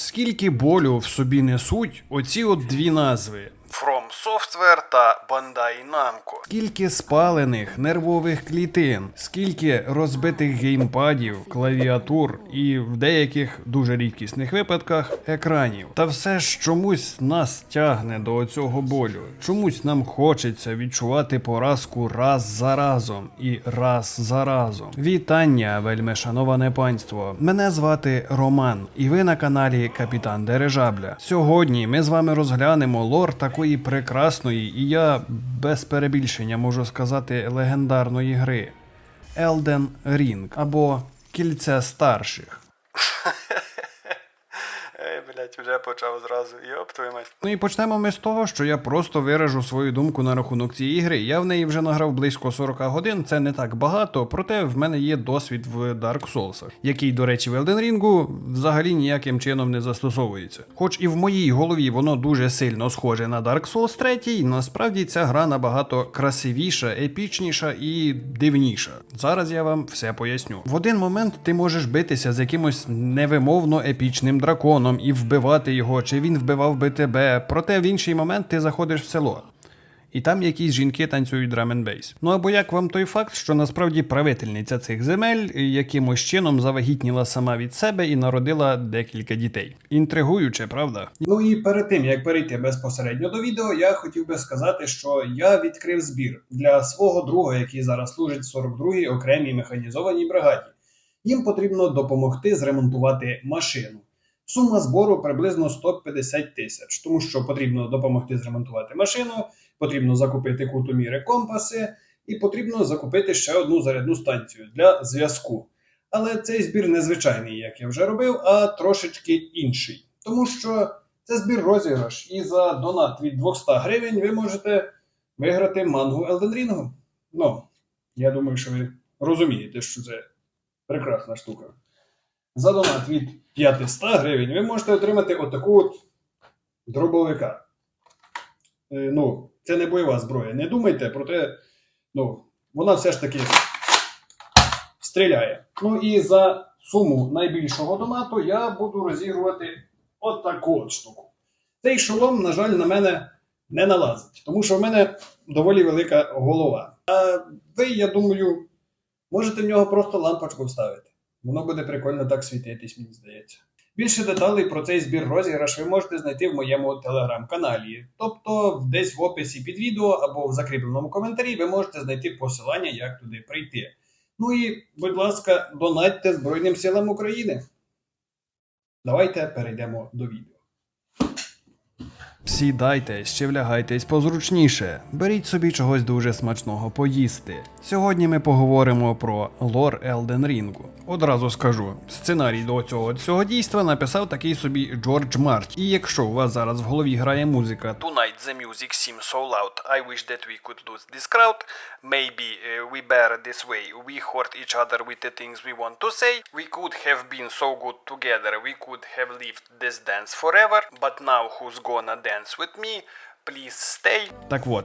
Скільки болю в собі несуть оці от дві назви. From Software та Bandai Namco. Скільки спалених нервових клітин, скільки розбитих геймпадів, клавіатур і в деяких дуже рідкісних випадках екранів. Та все ж чомусь нас тягне до цього болю. Чомусь нам хочеться відчувати поразку раз за разом і раз за разом. Вітання, вельми шановане панство. Мене звати Роман, і ви на каналі Капітан Дережабля. Сьогодні ми з вами розглянемо лор такої прекрасної, і я без перебільшення можу сказати легендарної гри Elden Ring або Кільце старших. Ей, блять, вже почав зразу. Йоп, твою мать. Ну і почнемо ми з того, що я просто виражу свою думку на рахунок цієї гри. Я в неї вже награв близько 40 годин, це не так багато, проте в мене є досвід в Dark Souls, який, до речі, в Elden Ring взагалі ніяким чином не застосовується. Хоч і в моїй голові воно дуже сильно схоже на Dark Souls 3, насправді ця гра набагато красивіша, епічніша і дивніша. Зараз я вам все поясню. В один момент ти можеш битися з якимось невимовно епічним драконом і вбивати його, чи він вбивав би тебе. Проте в інший момент ти заходиш в село. І там якісь жінки танцюють драмен-бейс. Ну або як вам той факт, що насправді правительниця цих земель якимось чином завагітніла сама від себе і народила декілька дітей. Інтригуюче, правда? Ну і перед тим як перейти безпосередньо до відео, я хотів би сказати, що я відкрив збір для свого друга, який зараз служить в 42-й окремій механізованій бригаді. Їм потрібно допомогти зремонтувати машину. Сума збору приблизно 150 тисяч, тому що потрібно допомогти зремонтувати машину, потрібно закупити кутоміри компаси і потрібно закупити ще одну зарядну станцію для зв'язку. Але цей збір незвичайний, як я вже робив, а трошечки інший. Тому що це збір розіграш, і за донат від 200 гривень ви можете виграти мангу Elden Ring. Ну, я думаю, що ви розумієте, що це прекрасна штука. За донат від 500 гривень ви можете отримати отаку от дробовика. Е, ну, це не бойова зброя. Не думайте, проте ну, вона все ж таки стріляє. Ну і за суму найбільшого донату я буду розігрувати отаку от штуку. Цей шолом, на жаль, на мене не налазить, тому що в мене доволі велика голова. А ви, я думаю, можете в нього просто лампочку вставити. Воно буде прикольно так світитись, мені здається. Більше деталей про цей збір розіграш ви можете знайти в моєму телеграм-каналі. Тобто, десь в описі під відео або в закріпленому коментарі ви можете знайти посилання, як туди прийти. Ну і, будь ласка, донатьте Збройним силам України. Давайте перейдемо до відео. Сідайте, ще влягайтесь позручніше. Беріть собі чогось дуже смачного поїсти. Сьогодні ми поговоримо про лор Елден Рінгу. Одразу скажу, сценарій до цього цього дійства написав такий собі Джордж Март. І якщо у вас зараз в голові грає музика Tonight the music seems so loud, I wish that we could lose this crowd, maybe uh, we bear this way, we hurt each other with the things we want to say, we could have been so good together, we could have lived this dance forever, but now who's gonna dance with me, please stay. Так от,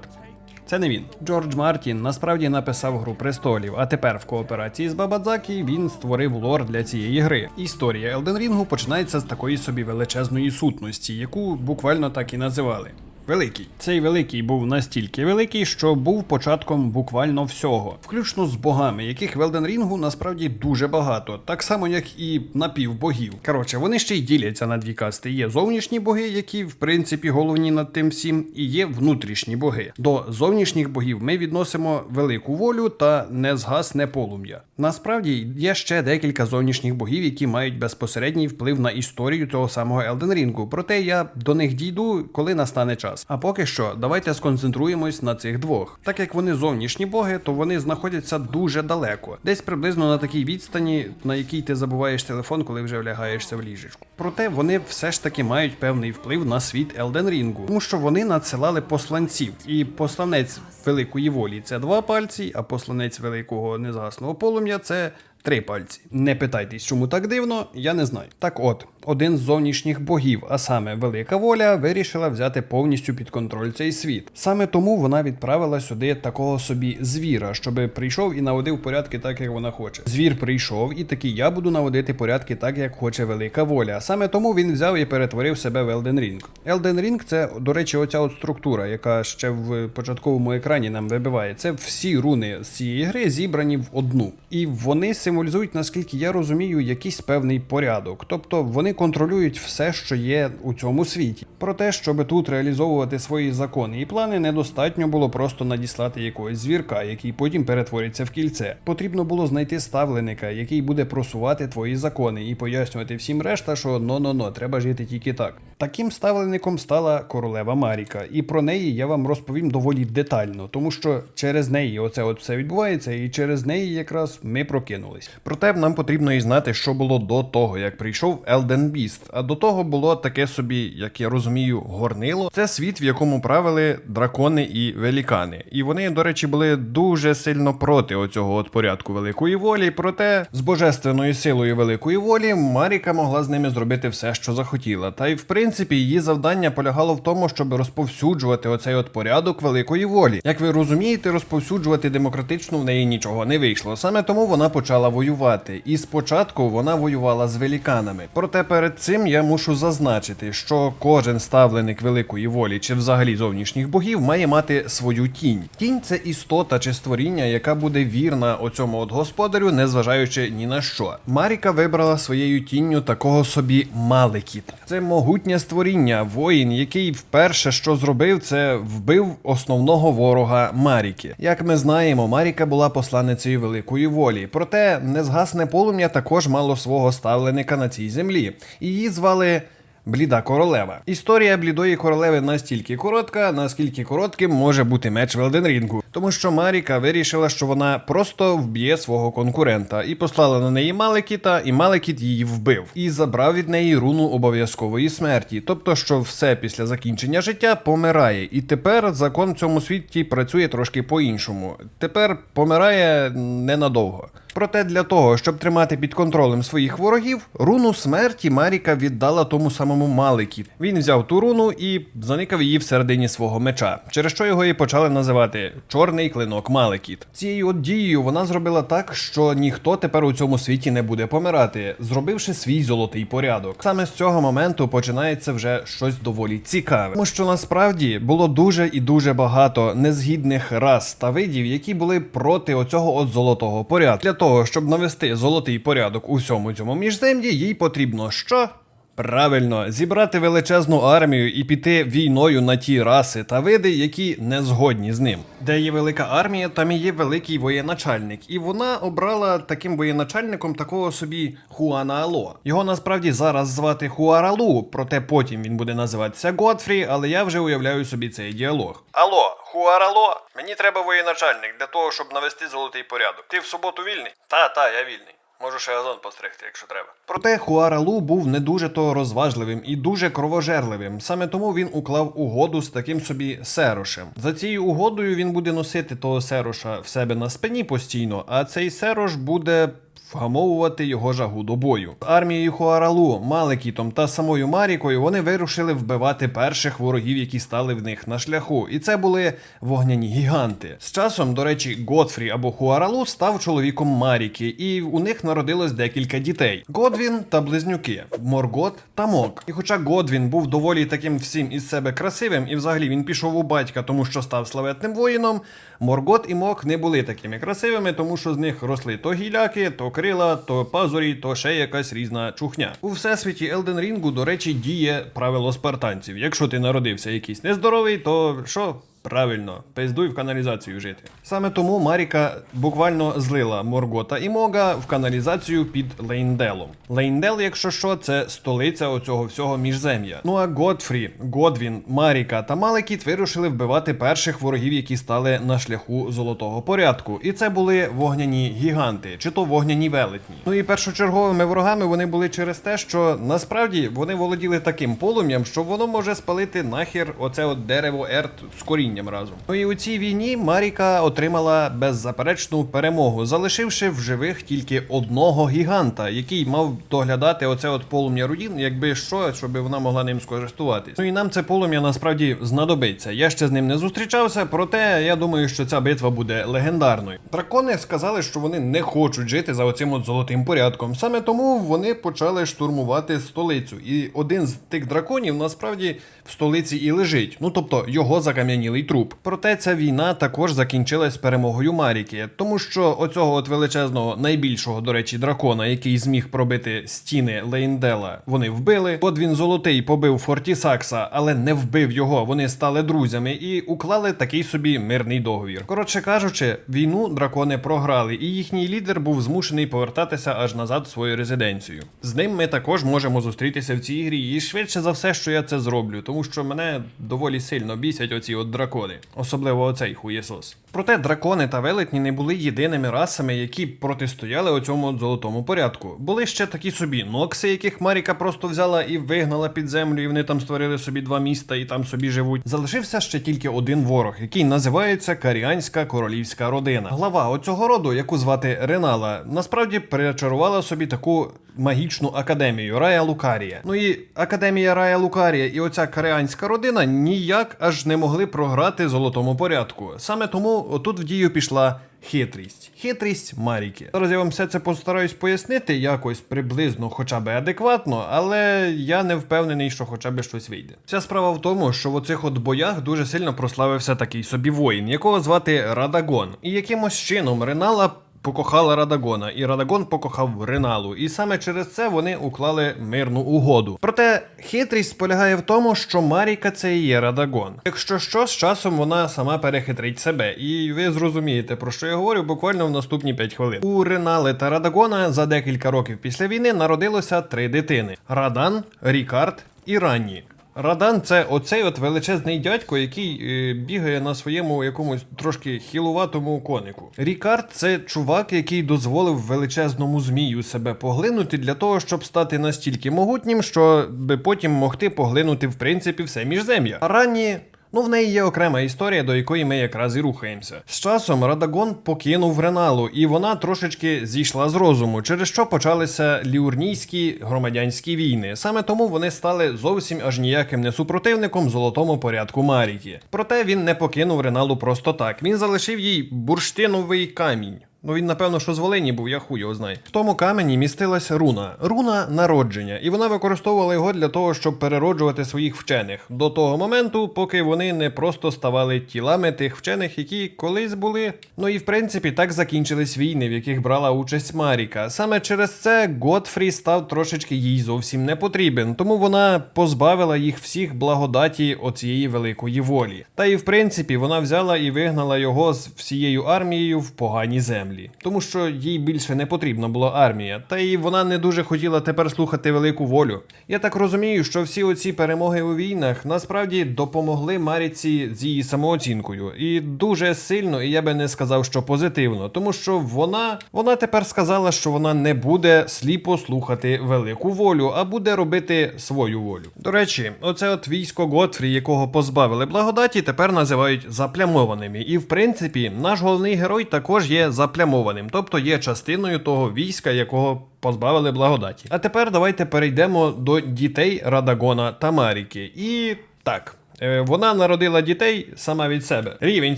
це не він. Джордж Мартін насправді написав Гру престолів, а тепер в кооперації з Бабадзакі він створив лор для цієї гри. Історія Елден Рінгу починається з такої собі величезної сутності, яку буквально так і називали. Великий. Цей великий був настільки великий, що був початком буквально всього, включно з богами, яких в Елден Рінгу насправді дуже багато, так само як і напівбогів. Коротше, вони ще й діляться на дві касти. Є зовнішні боги, які в принципі головні над тим всім, і є внутрішні боги. До зовнішніх богів ми відносимо велику волю та незгасне полум'я. Насправді є ще декілька зовнішніх богів, які мають безпосередній вплив на історію цього самого Елден Рінгу. Проте я до них дійду, коли настане час. А поки що, давайте сконцентруємось на цих двох. Так як вони зовнішні боги, то вони знаходяться дуже далеко, десь приблизно на такій відстані, на якій ти забуваєш телефон, коли вже влягаєшся в ліжечку. Проте вони все ж таки мають певний вплив на світ Елден Рінгу, тому що вони надсилали посланців, і посланець великої волі це два пальці, а посланець великого незгасного полум'я це. Три пальці. Не питайтесь, чому так дивно, я не знаю. Так от, один з зовнішніх богів, а саме Велика Воля, вирішила взяти повністю під контроль цей світ. Саме тому вона відправила сюди такого собі звіра, щоби прийшов і наводив порядки так, як вона хоче. Звір прийшов і такий, я буду наводити порядки так, як хоче Велика Воля. Саме тому він взяв і перетворив себе в Elden Ring. Elden Ring це, до речі, оця от структура, яка ще в початковому екрані нам вибиває. Це всі руни з цієї гри зібрані в одну. І вони символізують, наскільки я розумію, якийсь певний порядок. Тобто вони контролюють все, що є у цьому світі. Проте, щоб тут реалізовувати свої закони і плани, недостатньо було просто надіслати якогось звірка, який потім перетвориться в кільце. Потрібно було знайти ставленика, який буде просувати твої закони і пояснювати всім решта, що но-но-но, треба жити тільки так. Таким ставлеником стала королева Маріка, і про неї я вам розповім доволі детально, тому що через неї оце от все відбувається, і через неї якраз ми прокинулись. Проте нам потрібно і знати, що було до того, як прийшов Elden Beast. А до того було таке собі, як я розумію, горнило. Це світ, в якому правили дракони і велікани. І вони, до речі, були дуже сильно проти оцього от порядку великої волі. Проте з божественною силою великої волі Маріка могла з ними зробити все, що захотіла. Та й в принципі її завдання полягало в тому, щоб розповсюджувати оцей от порядок великої волі. Як ви розумієте, розповсюджувати демократично в неї нічого не вийшло. Саме тому вона почала воювати. І спочатку вона воювала з веліканами. Проте перед цим я мушу зазначити, що кожен ставленик великої волі чи взагалі зовнішніх богів має мати свою тінь. Тінь це істота чи створіння, яка буде вірна оцьому от господарю, незважаючи ні на що. Маріка вибрала своєю тінню такого собі Малекіта. Це могутнє створіння, воїн, який вперше що зробив, це вбив основного ворога Маріки. Як ми знаємо, Маріка була посланницею великої волі. Проте незгасне полум'я також мало свого ставленика на цій землі. Її звали. Бліда королева. Історія блідої королеви настільки коротка, наскільки коротким може бути меч в Елденрінгу. Тому що Маріка вирішила, що вона просто вб'є свого конкурента і послала на неї Малекіта, і Малекіт її вбив і забрав від неї руну обов'язкової смерті. Тобто, що все після закінчення життя помирає. І тепер закон в цьому світі працює трошки по-іншому. Тепер помирає ненадовго. Проте для того, щоб тримати під контролем своїх ворогів, руну смерті Маріка віддала тому самому Маликі. Він взяв ту руну і заникав її всередині свого меча, через що його і почали називати Чорний клинок Малекіт. Цією от дією вона зробила так, що ніхто тепер у цьому світі не буде помирати, зробивши свій золотий порядок. Саме з цього моменту починається вже щось доволі цікаве, тому що насправді було дуже і дуже багато незгідних рас та видів, які були проти оцього от золотого порядку. Для того, щоб навести золотий порядок у всьому цьому міжзем'ї, їй потрібно що? Правильно, зібрати величезну армію і піти війною на ті раси та види, які не згодні з ним. Де є велика армія, там і є великий воєначальник. І вона обрала таким воєначальником такого собі Хуана Ало. Його насправді зараз звати Хуаралу, проте потім він буде називатися Готфрі, але я вже уявляю собі цей діалог. Алло, Хуарало, мені треба воєначальник для того, щоб навести золотий порядок. Ти в суботу вільний? Та, та, я вільний. Можу ще газон постригти, якщо треба. Проте Хуаралу був не дуже то розважливим і дуже кровожерливим. Саме тому він уклав угоду з таким собі серошем. За цією угодою він буде носити того сероша в себе на спині постійно, а цей серош буде. Вгамовувати його жагу до бою. Армією Хуаралу, Малекітом та самою Марікою вони вирушили вбивати перших ворогів, які стали в них на шляху. І це були вогняні гіганти. З часом, до речі, Готфрі або Хуаралу став чоловіком Маріки, і у них народилось декілька дітей: Годвін та близнюки, Моргот та Мок. І хоча Годвін був доволі таким всім із себе красивим, і взагалі він пішов у батька, тому що став славетним воїном. Моргот і Мок не були такими красивими, тому що з них росли то гіляки, то крила, то пазурі, то ще якась різна чухня. У всесвіті Елден Рінгу, до речі, діє правило спартанців. Якщо ти народився якийсь нездоровий, то що? Правильно, пиздуй в каналізацію жити. Саме тому Маріка буквально злила Моргота і Мога в каналізацію під Лейнделом. Лейндел, якщо що, це столиця оцього всього міжзем'я. Ну а Годфрі, Годвін, Маріка та Малекіт вирушили вбивати перших ворогів, які стали на шляху золотого порядку. І це були вогняні гіганти, чи то вогняні велетні. Ну і першочерговими ворогами вони були через те, що насправді вони володіли таким полум'ям, що воно може спалити нахер оце от дерево ерт з корінням. Камінням разом. Ну і у цій війні Маріка отримала беззаперечну перемогу, залишивши в живих тільки одного гіганта, який мав доглядати оце от полум'я руїн, якби що, щоб вона могла ним скористуватись. Ну і нам це полум'я насправді знадобиться. Я ще з ним не зустрічався, проте я думаю, що ця битва буде легендарною. Дракони сказали, що вони не хочуть жити за оцим от золотим порядком. Саме тому вони почали штурмувати столицю. І один з тих драконів насправді в столиці і лежить. Ну тобто його закам'янілий труп. Проте ця війна також закінчилась перемогою Маріки, тому що оцього от величезного, найбільшого, до речі, дракона, який зміг пробити стіни Лейндела, вони вбили. Подвін золотий побив Фортісакса, але не вбив його. Вони стали друзями і уклали такий собі мирний договір. Коротше кажучи, війну дракони програли, і їхній лідер був змушений повертатися аж назад в свою резиденцію. З ним ми також можемо зустрітися в цій грі, і швидше за все, що я це зроблю, тому що мене доволі сильно бісять оці от дракони, особливо оцей хуєсос. Проте дракони та велетні не були єдиними расами, які протистояли оцьому от золотому порядку. Були ще такі собі нокси, яких Маріка просто взяла і вигнала під землю, і вони там створили собі два міста і там собі живуть. Залишився ще тільки один ворог, який називається Каріанська королівська родина. Глава оцього роду, яку звати Ренала, насправді перечарувала собі таку магічну академію Рая Лукарія. Ну і академія Рая Лукарія і оця каріанська родина ніяк аж не могли програти золотому порядку. Саме тому отут в дію пішла. Хитрість, хитрість Маріки. Зараз я вам все це постараюсь пояснити якось приблизно, хоча б адекватно, але я не впевнений, що хоча б щось вийде. Вся справа в тому, що в оцих от боях дуже сильно прославився такий собі воїн, якого звати Радагон. І якимось чином Ренала покохала Радагона, і Радагон покохав Реналу. І саме через це вони уклали мирну угоду. Проте хитрість полягає в тому, що Маріка це і є Радагон. Якщо що, з часом вона сама перехитрить себе, і ви зрозумієте, про що я говорю буквально в наступні 5 хвилин. У Ренали та Радагона за декілька років після війни народилося три дитини: Радан, Рікард і Ранні. Радан це оцей от величезний дядько, який е, бігає на своєму якомусь трошки хілуватому конику. Рікард це чувак, який дозволив величезному змію себе поглинути для того, щоб стати настільки могутнім, що би потім могти поглинути в принципі все міжзем'я. А ранні. Ну, в неї є окрема історія, до якої ми якраз і рухаємося. З часом Радагон покинув Реналу, і вона трошечки зійшла з розуму, через що почалися ліурнійські громадянські війни. Саме тому вони стали зовсім аж ніяким не супротивником золотому порядку Маріки. Проте він не покинув Реналу просто так. Він залишив їй бурштиновий камінь. Ну він, напевно, що з Волині був, я хуй його знаю. В тому камені містилася руна, руна народження, і вона використовувала його для того, щоб перероджувати своїх вчених до того моменту, поки вони не просто ставали тілами тих вчених, які колись були. Ну і в принципі так закінчились війни, в яких брала участь Маріка. Саме через це Готфрі став трошечки їй зовсім не потрібен, тому вона позбавила їх всіх благодаті оцієї великої волі. Та і в принципі вона взяла і вигнала його з всією армією в погані землі тому що їй більше не потрібна була армія, та й вона не дуже хотіла тепер слухати велику волю. Я так розумію, що всі оці перемоги у війнах насправді допомогли Маріці з її самооцінкою, і дуже сильно, і я би не сказав, що позитивно, тому що вона, вона тепер сказала, що вона не буде сліпо слухати велику волю, а буде робити свою волю. До речі, оце от військо Готфрі, якого позбавили благодаті, тепер називають заплямованими. І в принципі, наш головний герой також є заплямованим, тобто є частиною того війська, якого позбавили благодаті. А тепер давайте перейдемо до дітей Радагона та Маріки. І так. е, Вона народила дітей сама від себе. Рівень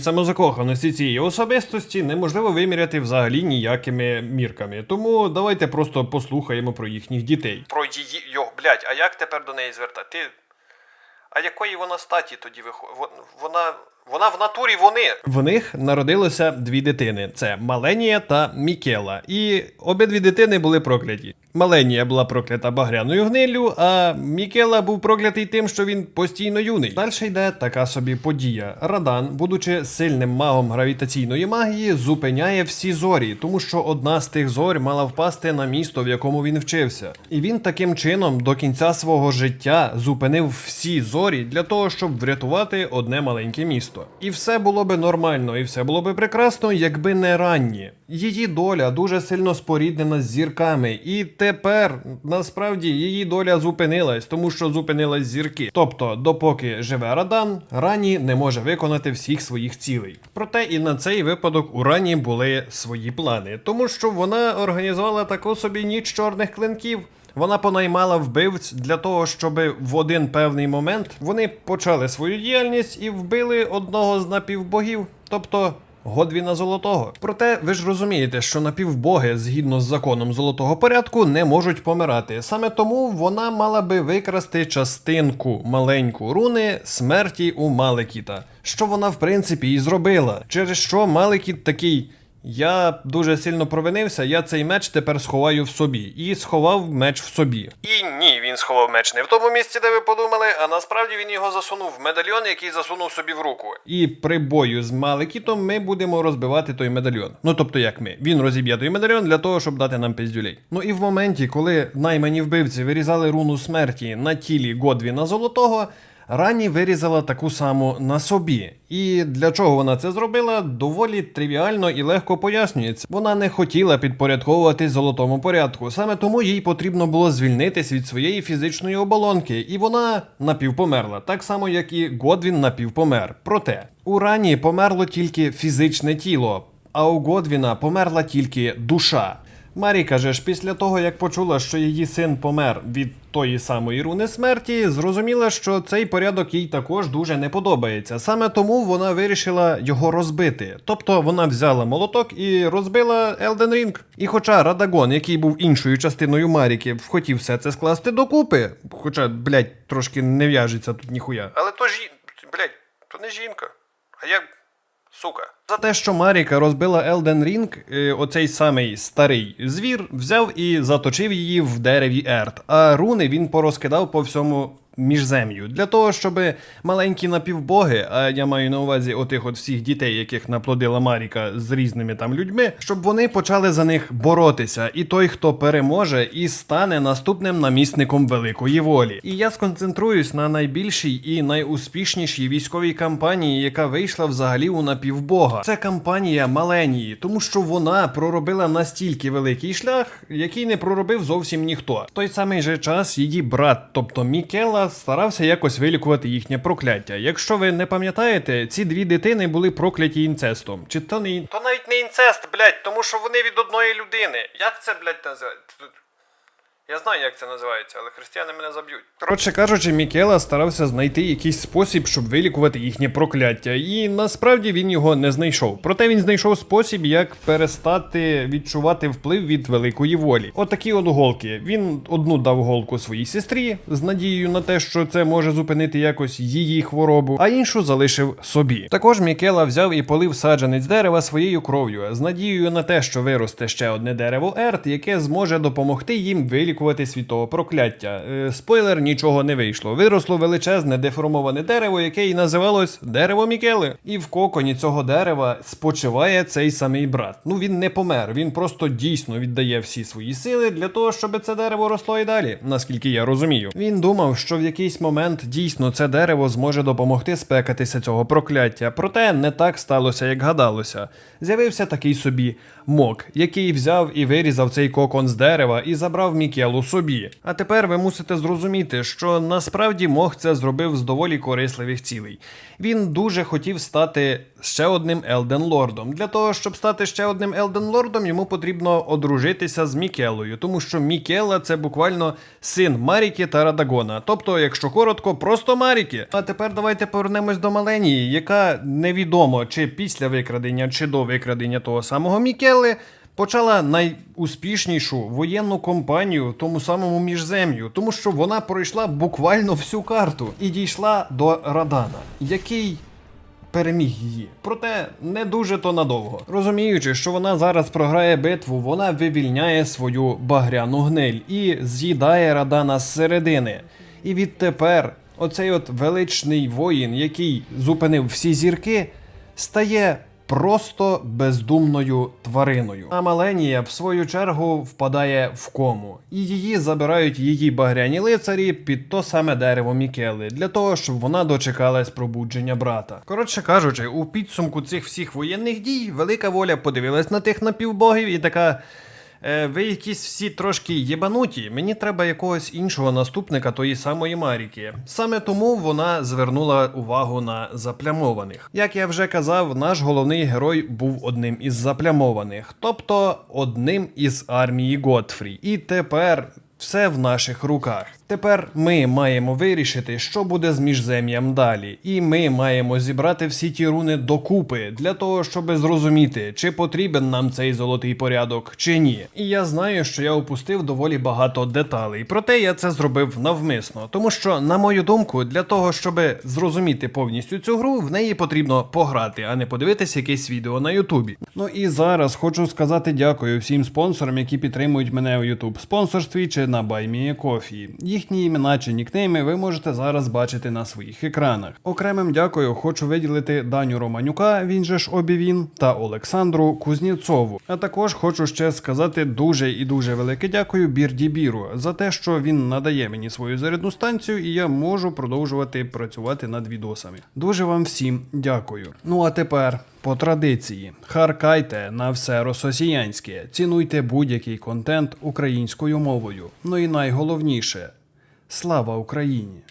самозакоханості цієї особистості неможливо виміряти взагалі ніякими мірками. Тому давайте просто послухаємо про їхніх дітей. Про її. Йо, блять, а як тепер до неї звертати? А якої вона статі тоді виходить? Вона. Вона в натурі вони. В них народилося дві дитини: це Маленія та Мікела. І обидві дитини були прокляті. Маленія була проклята багряною гниллю, а Мікела був проклятий тим, що він постійно юний. Далі йде така собі подія. Радан, будучи сильним магом гравітаційної магії, зупиняє всі зорі, тому що одна з тих зорь мала впасти на місто, в якому він вчився. І він таким чином до кінця свого життя зупинив всі зорі для того, щоб врятувати одне маленьке місто. Місто. І все було би нормально, і все було би прекрасно, якби не ранні. Її доля дуже сильно споріднена з зірками, і тепер насправді її доля зупинилась, тому що зупинилась зірки. Тобто, допоки живе Радан, Рані не може виконати всіх своїх цілей. Проте і на цей випадок у Рані були свої плани, тому що вона організувала таку собі ніч чорних клинків. Вона понаймала вбивць для того, щоб в один певний момент вони почали свою діяльність і вбили одного з напівбогів, тобто Годвіна Золотого. Проте ви ж розумієте, що напівбоги, згідно з законом золотого порядку, не можуть помирати. Саме тому вона мала би викрасти частинку маленьку руни смерті у Малекіта, що вона в принципі і зробила. Через що Малекіт такий. Я дуже сильно провинився, я цей меч тепер сховаю в собі. І сховав меч в собі. І ні, він сховав меч не в тому місці, де ви подумали, а насправді він його засунув в медальйон, який засунув собі в руку. І при бою з Малекітом ми будемо розбивати той медальйон. Ну тобто як ми. Він розіб'є той медальйон для того, щоб дати нам піздюлей. Ну і в моменті, коли наймані вбивці вирізали руну смерті на тілі Годвіна Золотого. Рані вирізала таку саму на собі. І для чого вона це зробила, доволі тривіально і легко пояснюється. Вона не хотіла підпорядковуватись золотому порядку. Саме тому їй потрібно було звільнитись від своєї фізичної оболонки, і вона напівпомерла, так само як і Годвін напівпомер. Проте у Рані померло тільки фізичне тіло, а у Годвіна померла тільки душа. Марі каже ж, після того, як почула, що її син помер від тої самої руни смерті, зрозуміла, що цей порядок їй також дуже не подобається. Саме тому вона вирішила його розбити. Тобто вона взяла молоток і розбила Елден Рінг. І хоча Радагон, який був іншою частиною Маріки, хотів все це скласти докупи, хоча, блядь, трошки не в'яжеться тут ніхуя. Але то жі... блядь, то не жінка. А як. Сука. За те, що Маріка розбила Елден Рінг, оцей самий старий звір взяв і заточив її в дереві Ерт, а руни він порозкидав по всьому міжзем'ю. Для того, щоб маленькі напівбоги, а я маю на увазі отих от всіх дітей, яких наплодила Маріка з різними там людьми, щоб вони почали за них боротися. І той, хто переможе, і стане наступним намісником великої волі. І я сконцентруюсь на найбільшій і найуспішнішій військовій кампанії, яка вийшла взагалі у напівбога. Це кампанія Маленії, тому що вона проробила настільки великий шлях, який не проробив зовсім ніхто. В той самий же час її брат, тобто Мікела, старався якось вилікувати їхнє прокляття. Якщо ви не пам'ятаєте, ці дві дитини були прокляті інцестом. Чи то не То навіть не інцест, блядь, тому що вони від одної людини. Як це, блядь, називається? Я знаю, як це називається, але християни мене заб'ють. Коротше кажучи, Мікела старався знайти якийсь спосіб, щоб вилікувати їхнє прокляття, і насправді він його не знайшов. Проте він знайшов спосіб, як перестати відчувати вплив від великої волі. Отакі от голки. Він одну дав голку своїй сестрі з надією на те, що це може зупинити якось її хворобу, а іншу залишив собі. Також Мікела взяв і полив саджанець дерева своєю кров'ю з надією на те, що виросте ще одне дерево Ерт, яке зможе допомогти їм вилікувати світове прокляття. Е, спойлер, нічого не вийшло. Виросло величезне деформоване дерево, яке і називалось дерево Мікели. І в коконі цього дерева спочиває цей самий брат. Ну він не помер, він просто дійсно віддає всі свої сили для того, щоб це дерево росло і далі, наскільки я розумію. Він думав, що в якийсь момент дійсно це дерево зможе допомогти спекатися цього прокляття. Проте не так сталося, як гадалося. З'явився такий собі мок, який взяв і вирізав цей кокон з дерева і забрав Мікелу собі. А тепер ви мусите зрозуміти, що насправді мох це зробив з доволі корисливих цілей. Він дуже хотів стати ще одним Елден Лордом. Для того, щоб стати ще одним Елден Лордом, йому потрібно одружитися з Мікелою, тому що Мікела це буквально син Маріки та Радагона. Тобто, якщо коротко, просто Маріки. А тепер давайте повернемось до Маленії, яка невідомо чи після викрадення, чи до викрадення того самого Мікели. Почала найуспішнішу воєнну кампанію тому самому міжзем'ю, тому що вона пройшла буквально всю карту і дійшла до Радана, який переміг її. Проте не дуже то надовго. Розуміючи, що вона зараз програє битву, вона вивільняє свою багряну гниль і з'їдає Радана зсередини. І відтепер оцей от величний воїн, який зупинив всі зірки, стає просто бездумною твариною. А Маленія, в свою чергу, впадає в кому, і її забирають її багряні лицарі під то саме дерево Мікели для того, щоб вона дочекалась пробудження брата. Коротше кажучи, у підсумку цих всіх воєнних дій велика воля подивилась на тих напівбогів і така. Е, ви якісь всі трошки єбануті. Мені треба якогось іншого наступника тої самої Маріки. Саме тому вона звернула увагу на заплямованих. Як я вже казав, наш головний герой був одним із заплямованих, тобто одним із армії Готфрі. І тепер. Все в наших руках. Тепер ми маємо вирішити, що буде з міжзем'ям далі, і ми маємо зібрати всі ті руни докупи для того, щоб зрозуміти, чи потрібен нам цей золотий порядок, чи ні. І я знаю, що я упустив доволі багато деталей, проте я це зробив навмисно, тому що, на мою думку, для того, щоб зрозуміти повністю цю гру, в неї потрібно пограти, а не подивитись якесь відео на Ютубі. Ну і зараз хочу сказати дякую всім спонсорам, які підтримують мене у YouTube спонсорстві чи на BuyMeACoffee. Їхні імена чи нікнейми ви можете зараз бачити на своїх екранах. Окремим дякую хочу виділити Даню Романюка, він же ж Обівін, та Олександру Кузнєцову. А також хочу ще сказати дуже і дуже велике дякую Бірді Біру за те, що він надає мені свою зарядну станцію, і я можу продовжувати працювати над відосами. Дуже вам всім дякую. Ну а тепер. По традиції, харкайте на все рососіянське, цінуйте будь-який контент українською мовою. Ну і найголовніше слава Україні!